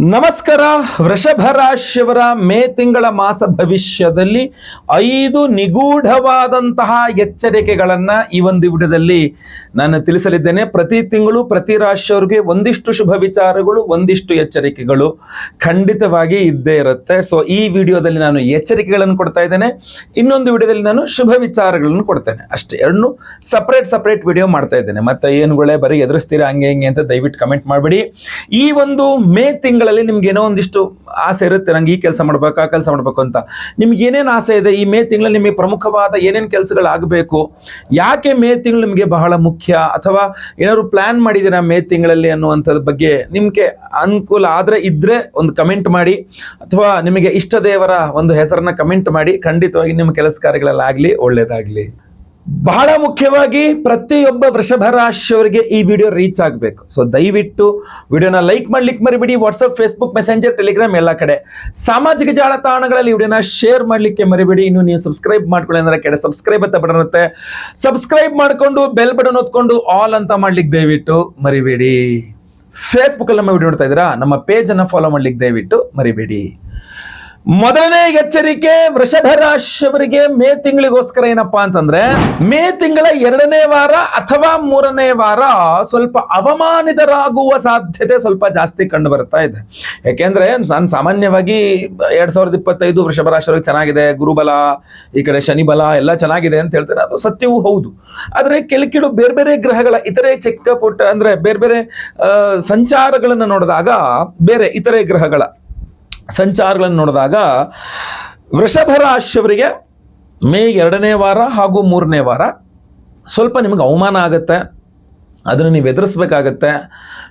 ನಮಸ್ಕಾರ. ವೃಷಭ ರಾಶಿಯವರ ಮೇ ತಿಂಗಳ ಮಾಸ ಭವಿಷ್ಯದಲ್ಲಿ ಐದು ನಿಗೂಢವಾದಂತಹ ಎಚ್ಚರಿಕೆಗಳನ್ನು ಈ ಒಂದು ವಿಡಿಯೋದಲ್ಲಿ ನಾನು ತಿಳಿಸಲಿದ್ದೇನೆ. ಪ್ರತಿ ತಿಂಗಳು ಪ್ರತಿ ರಾಶಿಯವರಿಗೆ ಒಂದಿಷ್ಟು ಶುಭ ವಿಚಾರಗಳು, ಒಂದಿಷ್ಟು ಎಚ್ಚರಿಕೆಗಳು ಖಂಡಿತವಾಗಿ ಇದ್ದೇ ಇರುತ್ತೆ. ಸೊ ಈ ವಿಡಿಯೋದಲ್ಲಿ ನಾನು ಎಚ್ಚರಿಕೆಗಳನ್ನು ಕೊಡ್ತಾ ಇದ್ದೇನೆ. ಇನ್ನೊಂದು ವಿಡಿಯೋದಲ್ಲಿ ನಾನು ಶುಭ ವಿಚಾರಗಳನ್ನು ಕೊಡ್ತೇನೆ. ಅಷ್ಟೇ, ಎರಡನ್ನೂ ಸಪ್ರೇಟ್ ಸಪ್ರೇಟ್ ವಿಡಿಯೋ ಮಾಡ್ತಾ ಇದ್ದೇನೆ. ಮತ್ತೆ ಏನುಗಳೇ ಬರೀ ಎದುರಿಸ್ತೀರಾ ಹಂಗೆ, ಹಿಂಗೆ ಅಂತ ದಯವಿಟ್ಟು ಕಮೆಂಟ್ ಮಾಡಬೇಡಿ. ಈ ಒಂದು ಮೇ ತಿಂಗಳಲ್ಲಿ ನಿಮ್ಗೆ ಏನೋ ಒಂದಿಷ್ಟು ಆಸೆ ಇರುತ್ತೆ, ನಂಗೆ ಈ ಕೆಲಸ ಮಾಡ್ಬೇಕು, ಆ ಕೆಲಸ ಮಾಡ್ಬೇಕು ಅಂತ. ನಿಮ್ಗೆ ಏನೇನು ಆಸೆ ಇದೆ? ಈ ಮೇ ತಿಂಗಳಲ್ಲಿ ನಿಮಗೆ ಪ್ರಮುಖವಾದ ಏನೇನು ಕೆಲಸಗಳಾಗಬೇಕು? ಯಾಕೆ ಮೇ ತಿಂಗಳು ನಿಮಗೆ ಬಹಳ ಮುಖ್ಯ? ಅಥವಾ ಏನಾದ್ರು ಪ್ಲಾನ್ ಮಾಡಿದ್ದೀರಾ ಮೇ ತಿಂಗಳಲ್ಲಿ ಅನ್ನುವಂಥದ್ರ ಬಗ್ಗೆ ನಿಮಗೆ ಅನುಕೂಲ ಆದರೆ ಇದ್ರೆ ಒಂದು ಕಮೆಂಟ್ ಮಾಡಿ, ಅಥವಾ ನಿಮಗೆ ಇಷ್ಟ ದೇವರ ಒಂದು ಹೆಸರನ್ನ ಕಮೆಂಟ್ ಮಾಡಿ, ಖಂಡಿತವಾಗಿ ನಿಮ್ಮ ಕೆಲಸ ಕಾರ್ಯಗಳಲ್ಲಾಗಲಿ ಒಳ್ಳೇದಾಗಲಿ. ಬಹಳ ಮುಖ್ಯವಾಗಿ ಪ್ರತಿಯೊಬ್ಬ ವೃಷಭ ರಾಶಿಯವರಿಗೆ ಈ ವಿಡಿಯೋ ರೀಚ್ ಆಗಬೇಕು. ಸೊ ದಯವಿಟ್ಟು ವಿಡಿಯೋನ ಲೈಕ್ ಮಾಡ್ಲಿಕ್ಕೆ ಮರಿಬಿಡಿ. ವಾಟ್ಸಪ್ ಫೇಸ್ಬುಕ್ ಮೆಸೆಂಜರ್ ಟೆಲಿಗ್ರಾಮ್ ಎಲ್ಲ ಕಡೆ. ಸಾಮಾಜಿಕ ಜಾಲತಾಣಗಳಲ್ಲಿ ವಿಡಿಯೋನ ಶೇರ್ ಮಾಡಲಿಕ್ಕೆ ಮರಿಬೇಡಿ. ಇನ್ನು ನೀವು ಸಬ್ಸ್ಕ್ರೈಬ್ ಮಾಡ್ಕೊಳ್ಳಿ ಅಂದ್ರೆ ಕೆಡೆ ಸಬ್ಸ್ಕ್ರೈಬ್ ಅಂತ ಬಟನ್ ಸಬ್ಸ್ಕ್ರೈಬ್ ಮಾಡಿಕೊಂಡು ಬೆಲ್ ಬಟನ್ ಓದ್ಕೊಂಡು ಆಲ್ ಅಂತ ಮಾಡ್ಲಿಕ್ಕೆ ದಯವಿಟ್ಟು ಮರಿಬೇಡಿ. ಫೇಸ್ಬುಕ್ ಅಲ್ಲಿ ನಮ್ಮ ವಿಡಿಯೋ ನೋಡ್ತಾ ಇದ್ದೀರಾ? ನಮ್ಮ ಪೇಜ್ ಅನ್ನ ಫಾಲೋ ಮಾಡ್ಲಿಕ್ಕೆ ದಯವಿಟ್ಟು ಮರಿಬೇಡಿ. ಮೊದಲನೇ ಎಚ್ಚರಿಕೆ ವೃಷಭ ರಾಶಿಯವರಿಗೆ ಮೇ ತಿಂಗಳಿಗೋಸ್ಕರ ಏನಪ್ಪಾ ಅಂತಂದ್ರೆ, ಮೇ ತಿಂಗಳ ಎರಡನೇ ವಾರ ಅಥವಾ ಮೂರನೇ ವಾರ ಸ್ವಲ್ಪ ಅವಮಾನಿತರಾಗುವ ಸಾಧ್ಯತೆ ಸ್ವಲ್ಪ ಜಾಸ್ತಿ ಕಂಡು ಬರ್ತಾ ಇದೆ. ಯಾಕೆಂದ್ರೆ ನಾನು ಸಾಮಾನ್ಯವಾಗಿ ಎರಡ್ ಸಾವಿರದ ಇಪ್ಪತ್ತೈದು ವೃಷಭ ರಾಶಿಯವರಿಗೆ ಚೆನ್ನಾಗಿದೆ, ಗುರುಬಲ, ಈ ಕಡೆ ಶನಿಬಲ ಎಲ್ಲ ಚೆನ್ನಾಗಿದೆ ಅಂತ ಹೇಳ್ತಾರೆ, ಅದು ಸತ್ಯವೂ ಹೌದು. ಆದ್ರೆ ಕೆಲಕಿಡು ಬೇರೆ ಬೇರೆ ಗ್ರಹಗಳ ಇತರೆ ಚಿಕ್ಕ ಪುಟ್ಟ ಅಂದ್ರೆ ಬೇರೆ ಬೇರೆ ಸಂಚಾರಗಳನ್ನು ನೋಡಿದಾಗ ಬೇರೆ ಇತರೆ ಗ್ರಹಗಳ ಸಂಚಾರಗಳನ್ನು ನೋಡಿದಾಗ ವೃಷಭ ರಾಶಿಯವರಿಗೆ ಮೇ ಎರಡನೇ ವಾರ ಹಾಗೂ ಮೂರನೇ ವಾರ ಸ್ವಲ್ಪ ನಿಮಗೆ ಅವಮಾನ ಆಗುತ್ತೆ. ಅದನ್ನು ನೀವು ಎದುರಿಸ್ಬೇಕಾಗತ್ತೆ.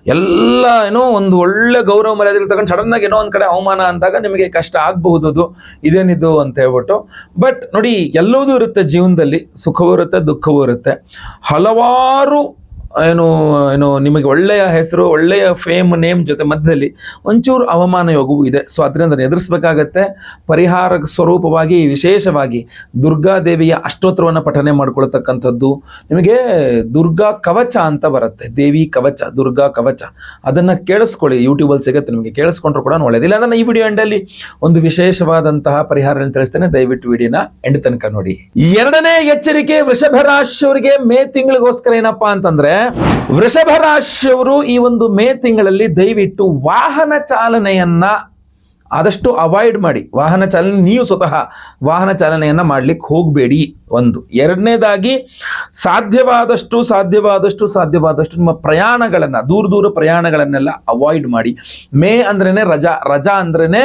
ಎಲ್ಲ ಏನೋ ಒಂದು ಒಳ್ಳೆ ಗೌರವ ಮರ್ಯಾದೆ ತಗೊಂಡು ಸಡನ್ನಾಗಿ ಏನೋ ಒಂದು ಕಡೆ ಅವಮಾನ ಅಂದಾಗ ನಿಮಗೆ ಕಷ್ಟ ಆಗಬಹುದು ಅದು ಇದೇನಿದು ಅಂತ ಹೇಳ್ಬಿಟ್ಟು. ಬಟ್ ನೋಡಿ ಎಲ್ಲದೂ ಇರುತ್ತೆ ಜೀವನದಲ್ಲಿ. ಸುಖವೂ ಇರುತ್ತೆ, ದುಃಖವೂ ಇರುತ್ತೆ. ಹಲವಾರು ಏನು ಏನು, ನಿಮಗೆ ಒಳ್ಳೆಯ ಹೆಸರು, ಒಳ್ಳೆಯ ಫೇಮ್ ನೇಮ್ ಜೊತೆ ಮಧ್ಯದಲ್ಲಿ ಒಂಚೂರು ಅವಮಾನ ಯೋಗವೂ ಇದೆ. ಸೊ ಅದರಿಂದ ಎದುರಿಸಬೇಕಾಗತ್ತೆ. ಪರಿಹಾರ ಸ್ವರೂಪವಾಗಿ, ವಿಶೇಷವಾಗಿ ದುರ್ಗಾದೇವಿಯ ಅಷ್ಟೋತ್ತರವನ್ನು ಪಠನೆ ಮಾಡಿಕೊಳ್ತಕ್ಕಂಥದ್ದು. ನಿಮಗೆ ದುರ್ಗಾ ಕವಚ ಅಂತ ಬರುತ್ತೆ. ದೇವಿ ಕವಚ, ದುರ್ಗಾ ಕವಚ. ಅದನ್ನು ಕೇಳಿಸ್ಕೊಳ್ಳಿ. ಯೂಟ್ಯೂಬಲ್ಲಿ ಸಿಗುತ್ತೆ. ನಿಮಗೆ ಕೇಳಿಸ್ಕೊಂಡ್ರು ಕೂಡ ಒಳ್ಳೆಯದಿಲ್ಲ ನಾನು ಈ ವಿಡಿಯೋ ಎಂಡಲ್ಲಿ ಒಂದು ವಿಶೇಷವಾದಂತಹ ಪರಿಹಾರ ತಿಳಿಸ್ತೇನೆ. ದಯವಿಟ್ಟು ವಿಡಿಯೋನ ಎಂಡ್ ತನಕ ನೋಡಿ. ಎರಡನೇ ಎಚ್ಚರಿಕೆ ವೃಷಭ ರಾಶಿಯವರಿಗೆ ಮೇ ತಿಂಗಳಿಗೋಸ್ಕರ ಏನಪ್ಪಾ ಅಂತಂದ್ರೆ ವೃಷಭ ರಾಶಿಯವರು ಈ ಒಂದು ಮೇ ತಿಂಗಳಲ್ಲಿ ದಯವಿಟ್ಟು ವಾಹನ ಚಾಲನೆಯನ್ನ ಆದಷ್ಟು ಅವಾಯ್ಡ್ ಮಾಡಿ. ವಾಹನ ಚಾಲನೆ ನೀವು ಸ್ವತಃ ವಾಹನ ಚಾಲನೆಯನ್ನ ಮಾಡ್ಲಿಕ್ಕೆ ಹೋಗಬೇಡಿ ಒಂದು. ಎರಡನೇದಾಗಿ ಸಾಧ್ಯವಾದಷ್ಟು ಸಾಧ್ಯವಾದಷ್ಟು ಸಾಧ್ಯವಾದಷ್ಟು ನಿಮ್ಮ ಪ್ರಯಾಣಗಳನ್ನ ದೂರ ದೂರ ಪ್ರಯಾಣಗಳನ್ನೆಲ್ಲ ಅವಾಯ್ಡ್ ಮಾಡಿ. ಮೇ ಅಂದ್ರೇನೆ ರಜಾ. ರಜಾ ಅಂದ್ರೇನೆ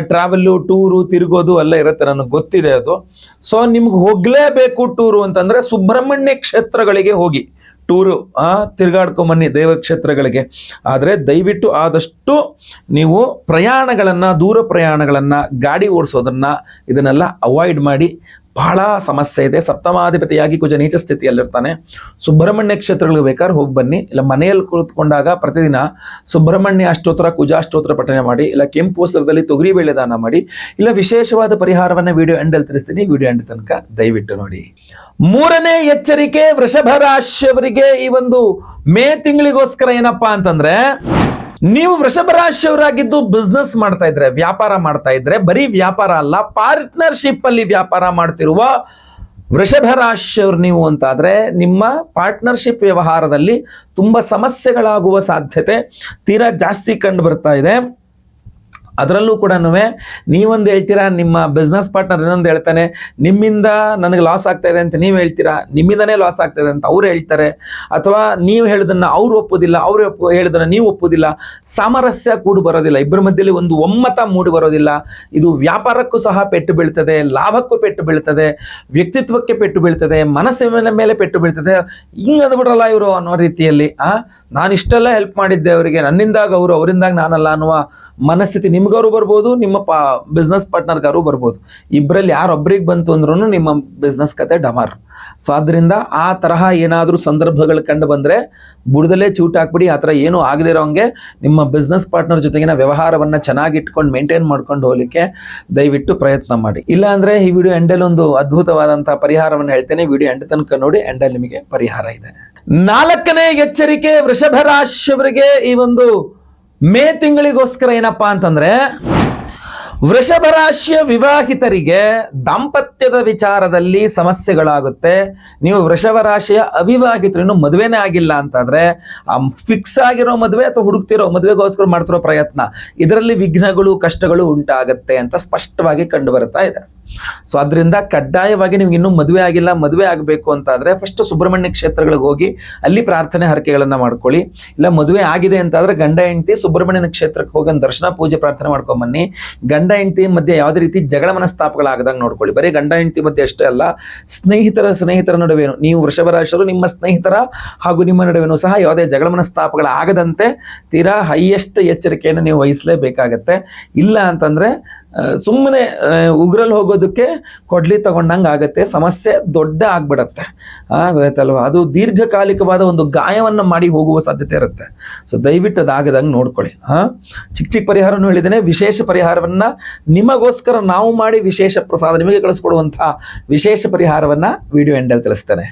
ಟ್ರಾವೆಲ್ಲು ಟೂರು ತಿರುಗೋದು ಎಲ್ಲ ಇರುತ್ತೆ ನನಗೆ ಗೊತ್ತಿದೆ ಅದು. ಸೊ ನಿಮ್ಗೆ ಹೋಗ್ಲೇಬೇಕು ಟೂರು ಅಂತಂದ್ರೆ ಸುಬ್ರಹ್ಮಣ್ಯ ಕ್ಷೇತ್ರಗಳಿಗೆ ಹೋಗಿ. ಟೂರು, ಆ ದೇವಕ್ಷೇತ್ರಗಳಿಗೆ. ದೇವ ಕ್ಷೇತ್ರಗಳಿಗೆ ಆದರೆ ದಯವಿಟ್ಟು ಆದಷ್ಟು ನೀವು ಪ್ರಯಾಣಗಳನ್ನು, ದೂರ ಪ್ರಯಾಣಗಳನ್ನು, ಗಾಡಿ ಓಡಿಸೋದನ್ನು ಇದನ್ನೆಲ್ಲ ಅವಾಯ್ಡ್ ಮಾಡಿ ಬಹಳ ಸಮಸ್ಯೆ ಇದೆ. ಸಪ್ತಮಾಧಿಪತಿಯಾಗಿ ಕುಜ ನೀಚ ಸ್ಥಿತಿಯಲ್ಲಿರ್ತಾನೆ. ಸುಬ್ರಹ್ಮಣ್ಯ ಕ್ಷೇತ್ರಗಳಿಗೆ ಬೇಕಾದ್ರೆ ಹೋಗಿ ಬನ್ನಿ. ಇಲ್ಲ ಮನೆಯಲ್ಲಿ ಕುಳಿತುಕೊಂಡಾಗ ಪ್ರತಿದಿನ ಸುಬ್ರಹ್ಮಣ್ಯ ಅಷ್ಟೋತ್ತರ ಕುಜಾಷ್ಟೋತ್ರ ಪಠನೆ ಮಾಡಿ, ಇಲ್ಲ ಕೆಂಪು ವಸ್ತ್ರದಲ್ಲಿ ತೊಗರಿ ಬೇಳೆ ದಾನ ಮಾಡಿ, ಇಲ್ಲ ವಿಶೇಷವಾದ ಪರಿಹಾರವನ್ನು ವಿಡಿಯೋ ಎಂಡಲ್ಲಿ ತಿಳಿಸ್ತೀನಿ. ವಿಡಿಯೋ ಎಂಡ್ ತನಕ ದಯವಿಟ್ಟು ನೋಡಿ. ಮೂರನೇ ಎಚ್ಚರಿಕೆ ವೃಷಭ ರಾಶಿಯವರಿಗೆ ಈ ಒಂದು ಮೇ ತಿಂಗಳಿಗೋಸ್ಕರ ಏನಪ್ಪಾ ಅಂತಂದ್ರೆ ನೀವು ವೃಷಭ ರಾಶಿಯವರಾಗಿದ್ದು ಬಿಸ್ನೆಸ್ ಮಾಡ್ತಾ ಇದ್ರೆ, ವ್ಯಾಪಾರ ಮಾಡ್ತಾ ಇದ್ರೆ, ಬರೀ ವ್ಯಾಪಾರ ಅಲ್ಲ ಪಾರ್ಟ್ನರ್ಶಿಪ್ ಅಲ್ಲಿ ವ್ಯಾಪಾರ ಮಾಡ್ತಿರುವ ವೃಷಭ ರಾಶಿಯವರು ನೀವು ಅಂತಾದರೆ ನಿಮ್ಮ ಪಾರ್ಟ್ನರ್ಶಿಪ್ ವ್ಯವಹಾರದಲ್ಲಿ ತುಂಬಾ ಸಮಸ್ಯೆಗಳಾಗುವ ಸಾಧ್ಯತೆ, ತೀರಾ ಜಾಸ್ತಿ ಕಂಡು ಬರ್ತಾ ಇದೆ. ಅದರಲ್ಲೂ ಕೂಡ ನೀವೊಂದು ಹೇಳ್ತೀರಾ, ನಿಮ್ಮ ಬಿಸ್ನೆಸ್ ಪಾರ್ಟ್ನರ್ ಇನ್ನೊಂದು ಹೇಳ್ತಾನೆ, ನಿಮ್ಮಿಂದ ನನಗೆ ಲಾಸ್ ಆಗ್ತಾ ಅಂತ ನೀವು ಹೇಳ್ತೀರಾ? ನಿಮ್ಮಿಂದನೇ ಲಾಸ್ ಆಗ್ತಾ ಅಂತ ಅವ್ರು ಹೇಳ್ತಾರೆ. ಅಥವಾ ನೀವು ಹೇಳೋದನ್ನ ಅವ್ರು ಒಪ್ಪೋದಿಲ್ಲ, ಅವ್ರು ಒಪ್ಪು, ಹೇಳೋದನ್ನ ನೀವು ಒಪ್ಪೋದಿಲ್ಲ. ಸಾಮರಸ್ಯ ಕೂಡ ಬರೋದಿಲ್ಲ, ಇಬ್ಬರ ಮಧ್ಯದಲ್ಲಿ ಒಂದು ಒಮ್ಮತ ಮೂಡಿ ಬರೋದಿಲ್ಲ. ಇದು ವ್ಯಾಪಾರಕ್ಕೂ ಸಹ ಪೆಟ್ಟು ಬೀಳ್ತದೆ, ಲಾಭಕ್ಕೂ ಪೆಟ್ಟು ಬೀಳ್ತದೆ, ವ್ಯಕ್ತಿತ್ವಕ್ಕೆ ಪೆಟ್ಟು ಬೀಳ್ತದೆ, ಮನಸ್ಸಿನ ಮೇಲೆ ಪೆಟ್ಟು ಬೀಳ್ತದೆ. ಹಿಂಗೆ ಅಂದ್ಬಿಡ್ರಲ್ಲ ಇವರು ಅನ್ನೋ ರೀತಿಯಲ್ಲಿ, ಆ? ನಾನು ಇಷ್ಟೆಲ್ಲ ಹೆಲ್ಪ್ ಮಾಡಿದ್ದೆ ಅವರಿಗೆ ನನ್ನಿಂದಾಗ ಅವರು ಅವರಿಂದಾಗ ನಾನಲ್ಲ ಅನ್ನುವ ಮನಸ್ಥಿತಿ ನಿಮ್ಗಾರು ಬರ್ಬೋದು, ನಿಮ್ಮ ಪಾ ಬಿಸ್ನೆಸ್ ಪಾರ್ಟ್ನರ್ಗಾರು ಬರ್ಬೋದು. ಇಬ್ಬರಲ್ಲಿ ಯಾರೊಬ್ಬರಿಗೆ ಬಂತು ಅಂದ್ರೂ ನಿಮ್ಮ ಬಿಸ್ನೆಸ್ ಕತೆ ಡಮಾರ್. ಸೊ ಆದ್ದರಿಂದ ಆ ತರಹ ಏನಾದರೂ ಸಂದರ್ಭಗಳು ಕಂಡು ಬಂದರೆ ಬುಡದಲ್ಲೇ ಚೂಟ್ ಹಾಕ್ಬಿಡಿ, ಆ ಥರ ಏನೂ ಆಗದೇ ಇರೋಂಗೆ ನಿಮ್ಮ ಬಿಸ್ನೆಸ್ ಪಾರ್ಟ್ನರ್ ಜೊತೆಗಿನ ವ್ಯವಹಾರವನ್ನು ಚೆನ್ನಾಗಿ ಇಟ್ಕೊಂಡು ಮೇಂಟೈನ್ ಮಾಡ್ಕೊಂಡು ಹೋಗಲಿಕ್ಕೆ ದಯವಿಟ್ಟು ಪ್ರಯತ್ನ ಮಾಡಿ. ಇಲ್ಲಾಂದರೆ ಈ ವಿಡಿಯೋ ಎಂಡಲ್ಲಿ ಒಂದು ಅದ್ಭುತವಾದಂಥ ಪರಿಹಾರವನ್ನು ಹೇಳ್ತೇನೆ. ವಿಡಿಯೋ ಎಂಡ್ ತನಕ ನೋಡಿ ಎಂಡಲ್ಲಿ ನಿಮಗೆ ಪರಿಹಾರ ಇದೆ. ನಾಲ್ಕನೇ ಎಚ್ಚರಿಕೆ ವೃಷಭ ರಾಶಿಯವರಿಗೆ ಈ ಒಂದು ಮೇ ತಿಂಗಳಿಗೋಸ್ಕರ ಏನಪ್ಪ ಅಂತಂದ್ರೆ, ವೃಷಭ ರಾಶಿಯ ವಿವಾಹಿತರಿಗೆ ದಾಂಪತ್ಯದ ವಿಚಾರದಲ್ಲಿ ಸಮಸ್ಯೆಗಳಾಗುತ್ತೆ. ನೀವು ವೃಷಭ ರಾಶಿಯ ಅವಿವಾಹಿತರು, ಇನ್ನು ಮದುವೆನೇ ಆಗಿಲ್ಲ ಅಂತಂದ್ರೆ ಫಿಕ್ಸ್ ಆಗಿರೋ ಮದುವೆ ಅಥವಾ ಹುಡುಕ್ತಿರೋ ಮದುವೆಗೋಸ್ಕರ ಮಾಡ್ತಿರೋ ಪ್ರಯತ್ನ, ಇದರಲ್ಲಿ ವಿಘ್ನಗಳು, ಕಷ್ಟಗಳು ಉಂಟಾಗುತ್ತೆ ಅಂತ ಸ್ಪಷ್ಟವಾಗಿ ಕಂಡು ಇದೆ. ಸೊ ಅದರಿಂದ ಕಡ್ಡಾಯವಾಗಿ ನಿಮ್ಗೆ ಇನ್ನೂ ಮದುವೆ ಆಗಿಲ್ಲ, ಮದುವೆ ಆಗಬೇಕು ಅಂತಾದ್ರೆ ಫಸ್ಟ್ ಸುಬ್ರಹ್ಮಣ್ಯ ಕ್ಷೇತ್ರಗಳಿಗೆ ಹೋಗಿ ಅಲ್ಲಿ ಪ್ರಾರ್ಥನೆ ಹರಕೆಗಳನ್ನು ಮಾಡ್ಕೊಳ್ಳಿ. ಇಲ್ಲ, ಮದುವೆ ಆಗಿದೆ ಅಂತಾದ್ರೆ ಗಂಡ, ಹೆಂಡತಿ ಸುಬ್ರಹ್ಮಣ್ಯನ ಕ್ಷೇತ್ರಕ್ಕೆ ಹೋಗಿ ಒಂದು ದರ್ಶನ, ಪೂಜೆ, ಪ್ರಾರ್ಥನೆ ಮಾಡ್ಕೊಂಡ್ ಬನ್ನಿ. ಗಂಡ, ಹೆಂಡತಿ ಮಧ್ಯೆ ಯಾವುದೇ ರೀತಿ ಜಗಳ ಮನಸ್ತಾಪಗಳಾಗದಂಗೆ ನೋಡ್ಕೊಳ್ಳಿ. ಬರೀ ಗಂಡ, ಹೆಂಡತಿ ಮಧ್ಯೆ ಅಷ್ಟೇ ಅಲ್ಲ, ಸ್ನೇಹಿತರ ಸ್ನೇಹಿತರ ನಡುವೆನು ನೀವು ವೃಷಭ ರಾಶಿಯವರು ನಿಮ್ಮ ಸ್ನೇಹಿತರ ಹಾಗೂ ನಿಮ್ಮ ನಡುವೆನೂ ಸಹ ಯಾವುದೇ ಜಗಳ ಮನಸ್ತಾಪಗಳಾಗದಂತೆ ತೀರಾ ಹೈಯೆಸ್ಟ್ ಎಚ್ಚರಿಕೆಯನ್ನು ನೀವು ವಹಿಸಲೇಬೇಕಾಗತ್ತೆ. ಇಲ್ಲ ಅಂತಂದ್ರೆ ಸುಮ್ಮನೆ ಉಗ್ರಲ್ಲಿ ಹೋಗೋದಕ್ಕೆ ಕೊಡ್ಲಿ ತಗೊಂಡಂಗೆ ಆಗುತ್ತೆ, ಸಮಸ್ಯೆ ದೊಡ್ಡ ಆಗ್ಬಿಡತ್ತೆ. ಆಗುತ್ತಲ್ವ ಅದು ದೀರ್ಘಕಾಲಿಕವಾದ ಒಂದು ಗಾಯವನ್ನು ಮಾಡಿ ಹೋಗುವ ಸಾಧ್ಯತೆ ಇರುತ್ತೆ. ಸೊ ದಯವಿಟ್ಟು ಅದಾಗದಂಗೆ ನೋಡ್ಕೊಳ್ಳಿ. ಹಾಂ ಚಿಕ್ಕ ಚಿಕ್ಕ ಪರಿಹಾರವನ್ನು ಹೇಳಿದ್ದೇನೆ. ವಿಶೇಷ ಪರಿಹಾರವನ್ನು ನಿಮಗೋಸ್ಕರ ನಾವು ಮಾಡಿ ವಿಶೇಷ ಪ್ರಸಾದ, ನಿಮಗೆ ಕಳಿಸ್ಕೊಡುವಂಥ ವಿಶೇಷ ಪರಿಹಾರವನ್ನು ವಿಡಿಯೋ ಎಂಡಲ್ಲಿ ತಿಳಿಸ್ತೇನೆ.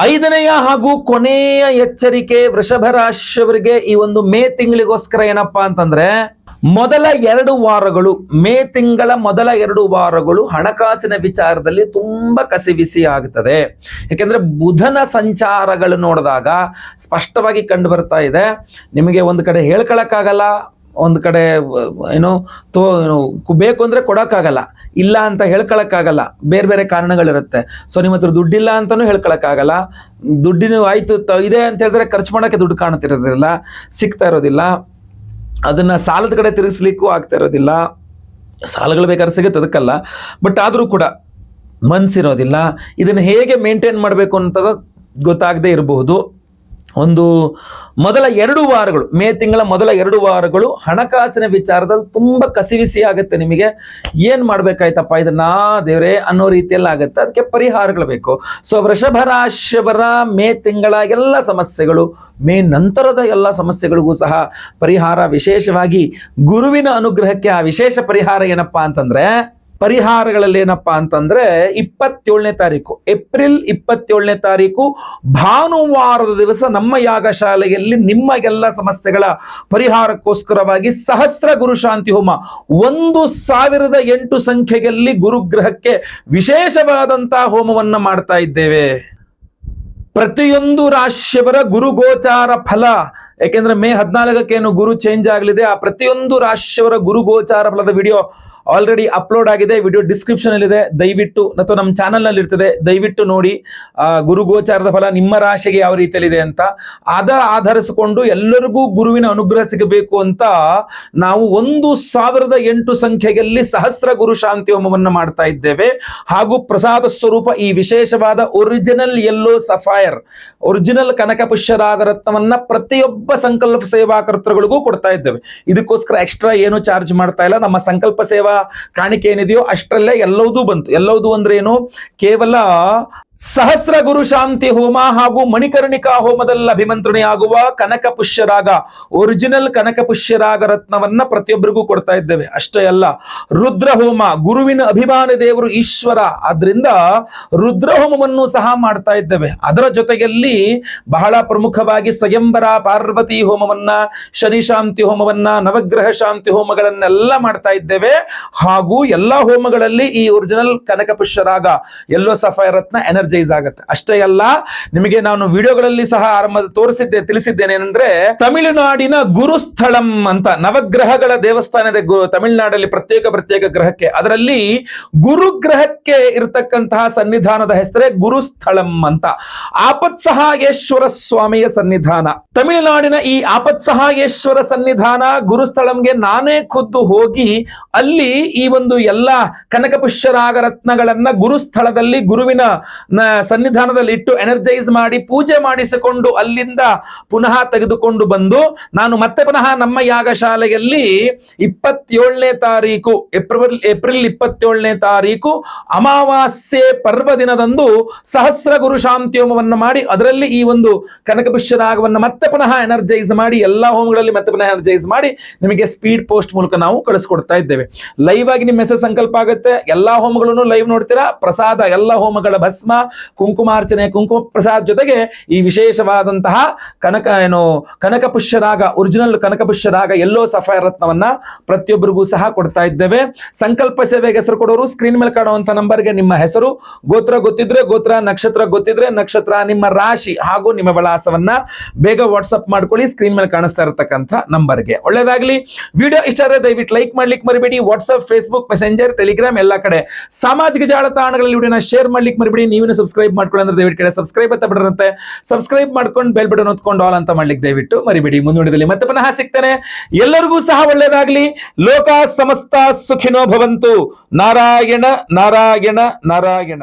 ಐದನೆಯ ಹಾಗೂ ಕೊನೆಯ ಎಚ್ಚರಿಕೆ ವೃಷಭ ರಾಶಿಯವರಿಗೆ ಈ ಒಂದು ಮೇ ತಿಂಗಳಿಗೋಸ್ಕರ ಏನಪ್ಪಾ ಅಂತಂದ್ರೆ ಮೊದಲ ಎರಡು ವಾರಗಳು, ಮೇ ತಿಂಗಳ ಮೊದಲ ಎರಡು ವಾರಗಳು ಹಣಕಾಸಿನ ವಿಚಾರದಲ್ಲಿ ತುಂಬಾ ಕಸಿವಿಸಿ ಆಗುತ್ತದೆ ಯಾಕೆಂದ್ರೆ ಬುಧನ ಸಂಚಾರಗಳು ನೋಡಿದಾಗ ಸ್ಪಷ್ಟವಾಗಿ ಕಂಡು ಬರ್ತಾ ಇದೆ. ನಿಮಗೆ ಒಂದು ಕಡೆ ಹೇಳ್ಕೊಳಕ್ಕಾಗಲ್ಲ, ಒಂದು ಕಡೆ, ಏನು, ತೋ ಬೇಕು ಅಂದರೆ ಕೊಡೋಕ್ಕಾಗಲ್ಲ, ಇಲ್ಲ ಅಂತ ಹೇಳ್ಕೊಳಕ್ಕಾಗಲ್ಲ, ಬೇರೆ ಬೇರೆ ಕಾರಣಗಳಿರುತ್ತೆ. ಸೊ, ನಿಮ್ಮ ಹತ್ರ ದುಡ್ಡಿಲ್ಲ ಅಂತಲೂ ಹೇಳ್ಕೊಳಕ್ಕಾಗಲ್ಲ. ದುಡ್ಡಿನ ಆಯಿತು, ತ- ಇದೆ ಅಂತ ಹೇಳಿದ್ರೆ ಖರ್ಚು ಮಾಡೋಕ್ಕೆ ದುಡ್ಡು ಕಾಣ್ತಿರೋದಿಲ್ಲ, ಸಿಗ್ತಾ ಇರೋದಿಲ್ಲ. ಅದನ್ನ ಸಾಲದ ಕಡೆ ತಿರುಗಿಸ್ಲಿಕ್ಕೂ ಆಗ್ತಾ ಇರೋದಿಲ್ಲ. ಸಾಲಗಳು ಬೇಕಾದ್ರೆ ಸಿಗುತ್ತೆ ಅದಕ್ಕಲ್ಲ. ಬಟ್ ಆದರೂ ಕೂಡ ಮನಸ್ಸಿರೋದಿಲ್ಲ ಇದನ್ನು ಹೇಗೆ ಮೇಂಟೈನ್ ಮಾಡಬೇಕು ಅಂತ ಗೊತ್ತಾಗದೇ ಇರಬಹುದು. ಒಂದು ಮೊದಲ ಎರಡು ವಾರಗಳು, ಮೇ ತಿಂಗಳ ಮೊದಲ ಎರಡು ವಾರಗಳು ಹಣಕಾಸಿನ ವಿಚಾರದಲ್ಲಿ ತುಂಬ ಕಸಿವಿಸಿ ಆಗುತ್ತೆ ನಿಮಗೆ. ಏನು ಮಾಡ್ಬೇಕಾಯ್ತಪ್ಪ? ಇದನ್ನ ದೇವ್ರೆ ಅನ್ನೋ ರೀತಿಯಲ್ಲಿ ಆಗುತ್ತೆ. ಅದಕ್ಕೆ ಪರಿಹಾರಗಳು ಬೇಕು. ಸೊ ವೃಷಭ ರಾಶಿಯವರ ಮೇ ತಿಂಗಳ ಎಲ್ಲ ಸಮಸ್ಯೆಗಳು, ಮೇ ನಂತರದ ಎಲ್ಲ ಸಮಸ್ಯೆಗಳಿಗೂ ಸಹ ಪರಿಹಾರ ವಿಶೇಷವಾಗಿ ಗುರುವಿನ ಅನುಗ್ರಹಕ್ಕೆ ಆ ವಿಶೇಷ ಪರಿಹಾರ ಏನಪ್ಪಾ ಅಂತಂದ್ರೆ ಪರಿಹಾರಗಳಲ್ಲಿ ಏನಪ್ಪಾ ಅಂತಂದ್ರೆ ಇಪ್ಪತ್ತೇಳನೇ ತಾರೀಕು, ಏಪ್ರಿಲ್ ಇಪ್ಪತ್ತೇಳನೇ ತಾರೀಕು, ಭಾನುವಾರದ ದಿವಸ ನಮ್ಮ ಯಾಗಶಾಲೆಯಲ್ಲಿ ನಿಮ್ಮಗೆಲ್ಲ ಸಮಸ್ಯೆಗಳ ಪರಿಹಾರಕ್ಕೋಸ್ಕರವಾಗಿ ಸಹಸ್ರ ಗುರು ಶಾಂತಿ ಹೋಮ. ಒಂದು ಸಾವಿರದ ಎಂಟು ಸಂಖ್ಯೆಯಲ್ಲಿ ಗುರುಗ್ರಹಕ್ಕೆ ವಿಶೇಷವಾದಂತಹ ಹೋಮವನ್ನು ಮಾಡ್ತಾ ಇದ್ದೇವೆ. ಪ್ರತಿಯೊಂದು ರಾಶಿಯವರ ಗುರುಗೋಚಾರ ಫಲ ಯಾಕೆಂದ್ರೆ ಮೇ ಹದಿನಾಲ್ಕಕ್ಕೇನು ಗುರು ಚೇಂಜ್ ಆಗಲಿದೆ. ಆ ಪ್ರತಿಯೊಂದು ರಾಶಿಯವರ ಗುರು ಗೋಚಾರ ಫಲದ ವಿಡಿಯೋ ಆಲ್ರೆಡಿ ಅಪ್ಲೋಡ್ ಆಗಿದೆ. ವಿಡಿಯೋ ಡಿಸ್ಕ್ರಿಪ್ಷನ್ ಅಲ್ಲಿ ಇದೆ ದಯವಿಟ್ಟು ಅಥವಾ ನಮ್ಮ ಚಾನಲ್ನಲ್ಲಿ ಇರ್ತದೆ. ದಯವಿಟ್ಟು ನೋಡಿ. ಗುರು ಗೋಚಾರದ ಫಲ ನಿಮ್ಮ ರಾಶಿಗೆ ಯಾವ ರೀತಿಯಲ್ಲಿದೆ ಅಂತ. ಅದರ ಆಧರಿಸಿಕೊಂಡು ಎಲ್ಲರಿಗೂ ಗುರುವಿನ ಅನುಗ್ರಹ ಸಿಗಬೇಕು ಅಂತ ನಾವು ಒಂದು ಸಾವಿರದ ಎಂಟು ಸಂಖ್ಯೆಯಲ್ಲಿ ಸಹಸ್ರ ಗುರು ಶಾಂತಿ ಹೋಮವನ್ನು ಮಾಡ್ತಾ ಇದ್ದೇವೆ. ಹಾಗೂ ಪ್ರಸಾದ ಸ್ವರೂಪ ಈ ವಿಶೇಷವಾದ ಒರಿಜಿನಲ್ ಯೆಲ್ಲೋ ಸಫಾಯರ್ ಒರಿಜಿನಲ್ ಕನಕ ಪುಷ್ಯರಾಗರತ್ನವನ್ನ ಪ್ರತಿಯೊಬ್ಬ ಸಂಕಲ್ಪ ಸೇವಾ ಕರ್ತೃಗಳಿಗೂ ಕೊಡ್ತಾ ಇದ್ದೇವೆ. ಇದಕ್ಕೋಸ್ಕರ ಎಕ್ಸ್ಟ್ರಾ ಏನು ಚಾರ್ಜ್ ಮಾಡ್ತಾ ಇಲ್ಲ. ನಮ್ಮ ಸಂಕಲ್ಪ ಸೇವಾ ಕಾಣಿಕೆ ಏನಿದೆಯೋ ಅಷ್ಟರಲ್ಲೇ ಎಲ್ಲವೂ ಬಂತು. ಎಲ್ಲವುದು ಅಂದ್ರೆ ಏನು? ಕೇವಲ ಸಹಸ್ರ ಗುರು ಶಾಂತಿ ಹೋಮ ಹಾಗೂ ಮಣಿಕರ್ಣಿಕಾ ಹೋಮದಲ್ಲಿ ಅಭಿಮಂತ್ರಣೆಯಾಗುವ ಕನಕ ಪುಷ್ಯರಾಗ ಒರಿಜಿನಲ್ ಕನಕ ಪುಷ್ಯರಾಗ ರತ್ನವನ್ನ ಪ್ರತಿಯೊಬ್ಬರಿಗೂ ಕೊಡ್ತಾ ಇದ್ದೇವೆ. ಅಷ್ಟೇ ಅಲ್ಲ, ರುದ್ರ ಹೋಮ, ಗುರುವಿನ ಅಭಿಮಾನ ದೇವರು ಈಶ್ವರ. ಆದ್ರಿಂದ ರುದ್ರ ಹೋಮವನ್ನು ಸಹ ಮಾಡ್ತಾ ಇದ್ದೇವೆ. ಅದರ ಜೊತೆಯಲ್ಲಿ ಬಹಳ ಪ್ರಮುಖವಾಗಿ ಸ್ವಯಂವರ, ಪಾರ್ವತಿ ಹೋಮವನ್ನ, ಶನಿ ಶಾಂತಿ ಹೋಮವನ್ನ, ನವಗ್ರಹ ಶಾಂತಿ ಹೋಮಗಳನ್ನೆಲ್ಲ ಮಾಡ್ತಾ ಇದ್ದೇವೆ. ಹಾಗೂ ಎಲ್ಲಾ ಹೋಮಗಳಲ್ಲಿ ಈ ಒರಿಜಿನಲ್ ಕನಕ ಪುಷ್ಯರಾಗ ಎಲ್ಲೋ ಸಫಾಯ ರತ್ನ ಎನರ್ಜೈಸ್ ಆಗುತ್ತೆ. ಅಷ್ಟೇ ಅಲ್ಲ, ನಿಮಗೆ ನಾನು ವಿಡಿಯೋಗಳಲ್ಲಿ ಸಹ ಆರಂಭ ತೋರಿಸಿದ್ದೆ, ತಿಳಿಸಿದ್ದೇನೆ ಏನಂದ್ರೆ, ತಮಿಳುನಾಡಿನ ಗುರುಸ್ಥಳಂ ಅಂತ, ನವಗ್ರಹಗಳ ದೇವಸ್ಥಾನದ ತಮಿಳುನಾಡಲ್ಲಿ ಪ್ರತ್ಯೇಕ ಪ್ರತ್ಯೇಕ ಗ್ರಹಕ್ಕೆ. ಅದರಲ್ಲಿ ಗುರುಗ್ರಹಕ್ಕೆ ಇರತಕ್ಕಂತಹ ಸನ್ನಿಧಾನದ ಹೆಸರೇ ಗುರುಸ್ಥಳಂ ಅಂತ. ಆಪತ್ಸಹಾಯೇಶ್ವರ ಸ್ವಾಮಿಯ ಸನ್ನಿಧಾನ. ತಮಿಳುನಾಡಿನ ಈ ಆಪತ್ಸಹಾಯೇಶ್ವರ ಸನ್ನಿಧಾನ ಗುರುಸ್ಥಳಂಗೆ ನಾನೇ ಖುದ್ದು ಹೋಗಿ, ಅಲ್ಲಿ ಈ ಒಂದು ಎಲ್ಲ ಕನಕ ಪುಷ್ಯರಾಗ ರತ್ನಗಳನ್ನ ಗುರುಸ್ಥಳದಲ್ಲಿ ಗುರುವಿನ ಸನ್ನಿಧಾನದಲ್ಲಿ ಇಟ್ಟು ಎನರ್ಜೈಸ್ ಮಾಡಿ ಪೂಜೆ ಮಾಡಿಸಿಕೊಂಡು ಅಲ್ಲಿಂದ ಪುನಃ ತೆಗೆದುಕೊಂಡು ಬಂದು ನಾನು ಮತ್ತೆ ಪುನಃ ನಮ್ಮ ಯಾಗಶಾಲೆಯಲ್ಲಿ ಇಪ್ಪತ್ತೇಳನೇ ತಾರೀಕು, ಏಪ್ರಿಲ್ ಏಪ್ರಿಲ್ ಇಪ್ಪತ್ತೇಳನೇ ತಾರೀಕು ಅಮಾವಾಸ್ಯೆ ಪರ್ವ ದಿನದಂದು ಸಹಸ್ರ ಗುರು ಶಾಂತಿಯೋಮವನ್ನು ಮಾಡಿ ಅದರಲ್ಲಿ ಈ ಒಂದು ಕನಕಪುಷ್ಯ ರಾಗವನ್ನು ಮತ್ತೆ ಪುನಃ ಎನರ್ಜೈಸ್ ಮಾಡಿ ಎಲ್ಲಾ ಹೋಮಗಳಲ್ಲಿ ಮತ್ತೆ ಪುನಃ ಎನರ್ಜೈಸ್ ಮಾಡಿ ನಿಮಗೆ ಸ್ಪೀಡ್ ಪೋಸ್ಟ್ ಮೂಲಕ ನಾವು ಕಳಿಸ್ಕೊಡ್ತಾ ಇದ್ದೇವೆ. ಲೈವ್ ಆಗಿ ನಿಮ್ಮ ಹೆಸರು ಸಂಕಲ್ಪ ಆಗುತ್ತೆ. ಎಲ್ಲಾ ಹೋಮಗಳನ್ನು ಲೈವ್ ನೋಡ್ತೀರಾ? ಪ್ರಸಾದ, ಎಲ್ಲ ಹೋಮಗಳ ಭಸ್ಮ ಕುಂಕುಮಾರ್ಚನೆ ಕುಂಕುಮ ಪ್ರಸಾದ್ ಜೊತೆಗೆ ಈ ವಿಶೇಷವಾದಂತಹ ಕನಕ ಏನು, ಕನಕ ಪುಷ್ಯರಾಗ ಒರಿಜಿನಲ್ ಕನಕ ಪುಷ್ಯರಾಗ ಎಲ್ಲೋ ಸಫೈರ್ ರತ್ನವನ್ನ ಪ್ರತಿಯೊಬ್ಬರಿಗೂ ಸಹ ಕೊಡ್ತಾ ಇದ್ದೇವೆ. ಸಂಕಲ್ಪ ಸೇವೆಗೆ ಹೆಸರು ಕೊಡೋರು ಸ್ಕ್ರೀನ್ ಮೇಲೆ ಕಾಣುವಂತ ನಂಬರ್ಗೆ ನಿಮ್ಮ ಹೆಸರು. ಗೋತ್ರ ಗೊತ್ತಿದ್ರೆ ಗೋತ್ರ, ನಕ್ಷತ್ರ ಗೊತ್ತಿದ್ರೆ ನಕ್ಷತ್ರ, ನಿಮ್ಮ ರಾಶಿ ಹಾಗೂ ನಿಮ್ಮ ವಿಳಾಸವನ್ನ ಬೇಗ ವಾಟ್ಸಪ್ ಮಾಡ್ಕೊಳ್ಳಿ ಸ್ಕ್ರೀನ್ ಮೇಲೆ ಕಾಣಿಸ್ತಾ ಇರತಕ್ಕಂಥ ನಂಬರ್ಗೆ ಒಳ್ಳೇದಾಗ್ಲಿ. ವಿಡಿಯೋ ಇಷ್ಟ ಆದರೆ ದಯವಿಟ್ಟು ಲೈಕ್ ಮಾಡ್ಲಿಕ್ಕೆ ಮರಿಬೇಡಿ. ವಾಟ್ಸಪ್ ಫೇಸ್ಬುಕ್ ಮೆಸೆಂಜರ್ ಟೆಲಿಗ್ರಾಮ್ ಎಲ್ಲ ಕಡೆ ಸಾಮಾಜಿಕ ಜಾಲತಾಣಗಳಲ್ಲಿ ಶೇರ್ ಮಾಡ್ಲಿಕ್ಕೆ ಮರಿಬೇಡಿ. ನೀವು ಸಬ್ಸ್ಕ್ರೈಬ್ ಮಾಡ್ಕೊಳ್ಳಿ ಅಂದ್ರೆ ದಯವಿಟ್ಟು ಕಡೆ ಸಬ್ಸ್ಕ್ರೈಬ್ ಅಂತ ಬಿಡರಂತೆ. ಸಬ್ಸ್ಕ್ರೈಬ್ ಮಾಡ್ಕೊಂಡು ಬೆಲ್ ಬಟನ್ ಹೊತ್ಕೊಂಡು ಆಲ್ ಅಂತ ಮಾಡ್ಲಿಕ್ಕೆ ದಯವಿಟ್ಟು ಮರಿಬೇಡಿ. ಮುಂದುವರಿದಲ್ಲಿ ಮತ್ತೆ ಪುನಃ ಸಿಗ್ತಾನೆ. ಎಲ್ಲರಿಗೂ ಸಹ ಒಳ್ಳೇದಾಗ್ಲಿ ಲೋಕ ಸಮಸ್ತ ಸುಖಿನೋ ಭವಂತು. ನಾರಾಯಣ ನಾರಾಯಣ ನಾರಾಯಣ.